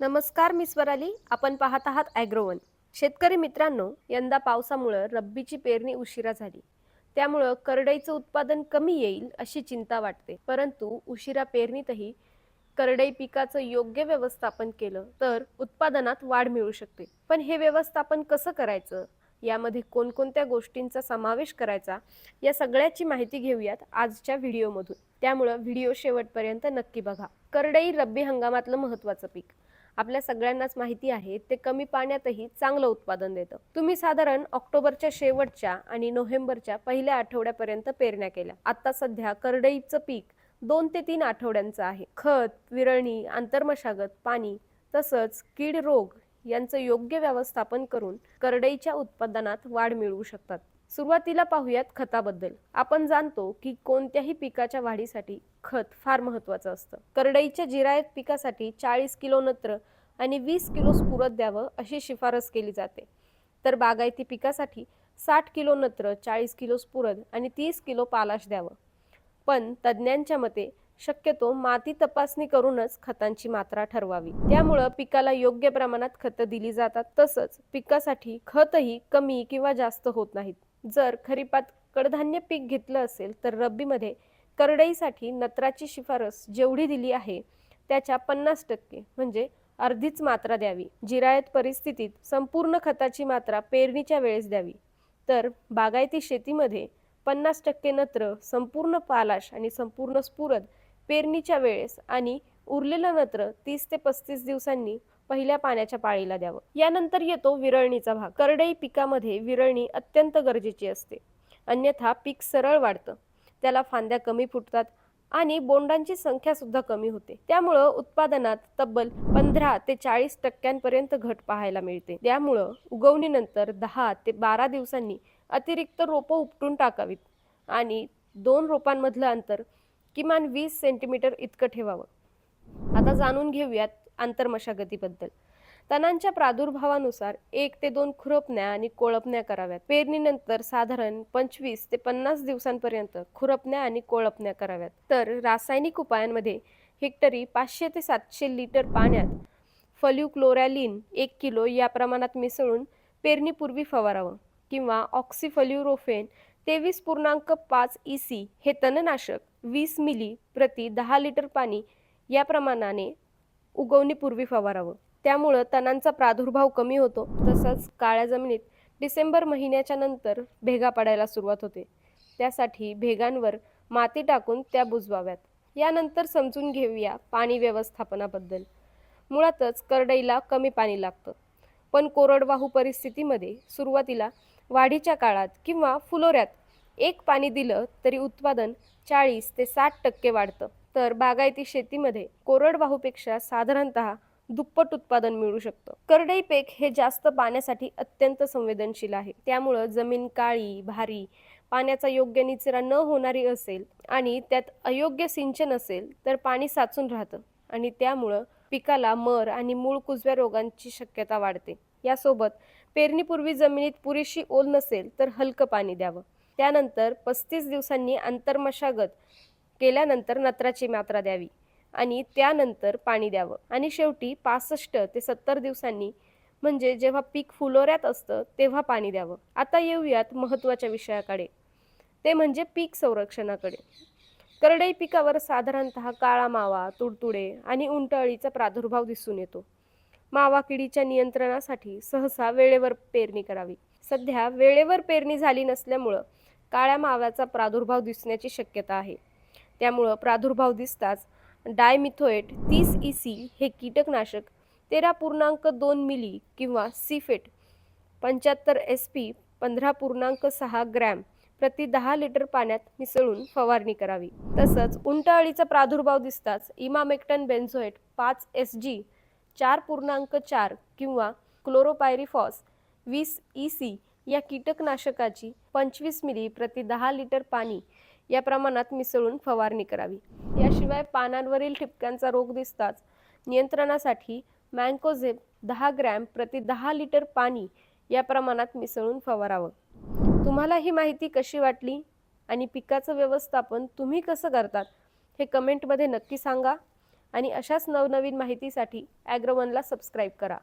नमस्कार मी स्वराली. आपण पाहत आहात ॲग्रोवन शेतकरी मित्रांनो यंदा पावसामुळं रब्बीची पेरणी उशिरा झाली. त्यामुळं करडईचं उत्पादन कमी येईल अशी चिंता वाटते. परंतु उशिरा पेरणीतही करडई पिकाचं योग्य व्यवस्थापन केलं तर उत्पादनात वाढ मिळू शकते. पण हे व्यवस्थापन कसं करायचं? यामध्ये कोणकोणत्या गोष्टींचा समावेश करायचा? या सगळ्याची माहिती घेऊयात आजच्या व्हिडिओमधून. त्यामुळं व्हिडिओ शेवटपर्यंत नक्की बघा. करडई रब्बी हंगामातलं महत्त्वाचं पीक. आपल्या सगळ्यांनाच माहिती आहे ते कमी पाण्यातही चांगलं उत्पादन देतं. तुम्ही साधारण ऑक्टोबरच्या शेवटच्या आणि नोव्हेंबरच्या पहिल्या आठवड्यापर्यंत पेरण्या केल्या. आता सध्या करडईचं पीक दोन ते तीन आठवड्यांचं आहे. खत विरळणी आंतरमशागत पाणी तसंच कीड रोग यांचं योग्य व्यवस्थापन करून करडईच्या उत्पादनात वाढ मिळवू शकतात. सुरुवातीला पाहूयात खताबद्दल. आपण जाणतो की कोणत्याही पिकाच्या वाढीसाठी खत फार महत्वाचं असतं. करडईच्या जिरायत पिकासाठी चाळीस किलो नत्र आणि वीस किलो स्फुरत द्यावं अशी शिफारस केली जाते. तर बागायती पिकासाठी साठ किलो नत्र चाळीस किलो स्फुरद आणि तीस किलो पालाश द्यावं. पण तज्ज्ञांच्या मते शक्यतो माती तपासणी करूनच खतांची मात्रा ठरवावी. त्यामुळं पिकाला योग्य प्रमाणात खतं दिली जातात. तसंच पिकासाठी खतही कमी किंवा जास्त होत नाहीत. जर खरीपात कडधान्य पीक घेतलं असेल तर रब्बीमध्ये करडईसाठी नत्राची शिफारस जेवढी दिली आहे त्याच्या पन्नास टक्के म्हणजे अर्धीच मात्रा द्यावी. जिरायत परिस्थितीत संपूर्ण खताची मात्रा पेरणीच्या वेळेस द्यावी. तर बागायती शेतीमध्ये पन्नास टक्के नत्र संपूर्ण पालाश आणि संपूर्ण स्फुरद पेरणीच्या वेळेस आणि उरलेलं नत्र तीस ते पस्तीस दिवसांनी पहिल्या पाण्याच्या पाळीला द्यावं. यानंतर येतो विरळणीचा भाग. करडई पिकामध्ये विरळणी अत्यंत गरजेची असते. अन्यथा पीक सरळ वाढतं. त्याला फांद्या कमी फुटतात आणि बोंडांची संख्या सुद्धा कमी होते. त्यामुळं उत्पादनात तब्बल पंधरा ते चाळीस टक्क्यांपर्यंत घट पाहायला मिळते. त्यामुळं उगवणीनंतर दहा ते बारा दिवसांनी अतिरिक्त रोपं उपटून टाकावीत आणि दोन रोपांमधलं अंतर किमान वीस सेंटीमीटर इतकं ठेवावं. आता जाणून घेऊयात आंतरमशागतीबद्दल तणांच्या प्रादुर्भावानुसार एक ते दोन खुरपण्या आणि कोळपण्या कराव्यात. पेरणीनंतर साधारण पंचवीस ते पन्नास दिवसांपर्यंत खुरपण्या आणि कोळपण्या कराव्यात. तर रासायनिक उपायांमध्ये हेक्टरी पाचशे ते सातशे लिटर पाण्यात फल्युक्लोरॅलिन एक किलो या प्रमाणात मिसळून पेरणीपूर्वी फवारावं किंवा ऑक्सिफल्युरोफेन तेवीस पूर्णांक पाच ई सी हे तणनाशक वीस मिली प्रति दहा लिटर पाणी या प्रमाणाने उगवणीपूर्वी फवारावं. त्यामुळं तणांचा प्रादुर्भाव कमी होतो. तसंच काळ्या जमिनीत डिसेंबर महिन्याच्या नंतर भेगा पडायला सुरुवात होते. त्यासाठी भेगांवर माती टाकून त्या बुजवाव्यात. यानंतर समजून घेऊया पाणी व्यवस्थापनाबद्दल. मुळातच करडईला कमी पाणी लागतं. पण कोरडवाहू परिस्थितीमध्ये सुरुवातीला वाढीच्या काळात किंवा फुलोऱ्यात एक पाणी दिलं तरी उत्पादन चाळीस ते साठ टक्के वाढतं. तर बागायती शेतीमध्ये कोरडवाहूपेक्षा साधारणतः दुप्पट उत्पादन मिळू शकतं. करडई पेक हे जास्त पाण्यासाठी अत्यंत संवेदनशील आहे. त्यामुळं जमीन काळी भारी पाण्याचा योग्य निचरा न होणारी असेल आणि त्यात अयोग्य सिंचन असेल तर पाणी साचून राहतं आणि त्यामुळं पिकाला मर आणि मूळ कुजव्या रोगांची शक्यता वाढते. यासोबत पेरणीपूर्वी जमिनीत पुरेशी ओल नसेल तर हलकं पाणी द्यावं. त्यानंतर पस्तीस दिवसांनी आंतरमशागत केल्यानंतर नत्राची मात्रा द्यावी आणि त्यानंतर पाणी द्यावं. आणि शेवटी पासष्ट ते सत्तर दिवसांनी म्हणजे जेव्हा पीक फुलोऱ्यात असतं तेव्हा पाणी द्यावं. आता येऊयात महत्त्वाच्या विषयाकडे. ते म्हणजे पीक संरक्षणाकडे. करडई पिकावर साधारणतः काळा मावा तुडतुडे आणि उंटअळीचा प्रादुर्भाव दिसून येतो. मावा किडीच्या नियंत्रणासाठी सहसा वेळेवर पेरणी करावी. सध्या वेळेवर पेरणी झाली नसल्यामुळं काळ्या माव्याचा प्रादुर्भाव दिसण्याची शक्यता आहे. त्यामुळं प्रादुर्भाव दिसताच डायमिथोएट तीस ई सी हे कीटकनाशक तेरा पूर्णांक दोन मिली किंवा सीफेट पंच्याहत्तर एस पी पंधरा पूर्णांक सहा ग्रॅम प्रति दहा लिटर पाण्यात मिसळून फवारणी करावी. तसंच उंटअळीचा प्रादुर्भाव दिसताच इमामेक्टन बेन्झोएट पाच एस जी चार पूर्णांक चार किंवा क्लोरोपायरिफॉस वीस ई सी या कीटकनाशकाची पंचवीस मिली प्रति दहा लिटर पाणी या प्रमाणात मिसळून फवारणी करावी. याशिवाय पानांवरील ठिपक्यांचा रोग दिसताच नियंत्रणासाठी मँकोझेब दहा ग्रॅम प्रति दहा लिटर पाणी या प्रमाणात मिसळून फवारावं. तुम्हाला ही माहिती कशी वाटली आणि पिकाचं व्यवस्थापन तुम्ही कसं करतात हे कमेंटमध्ये नक्की सांगा आणि अशाच नवनवीन माहितीसाठी ॲग्रोवनला सबस्क्राईब करा.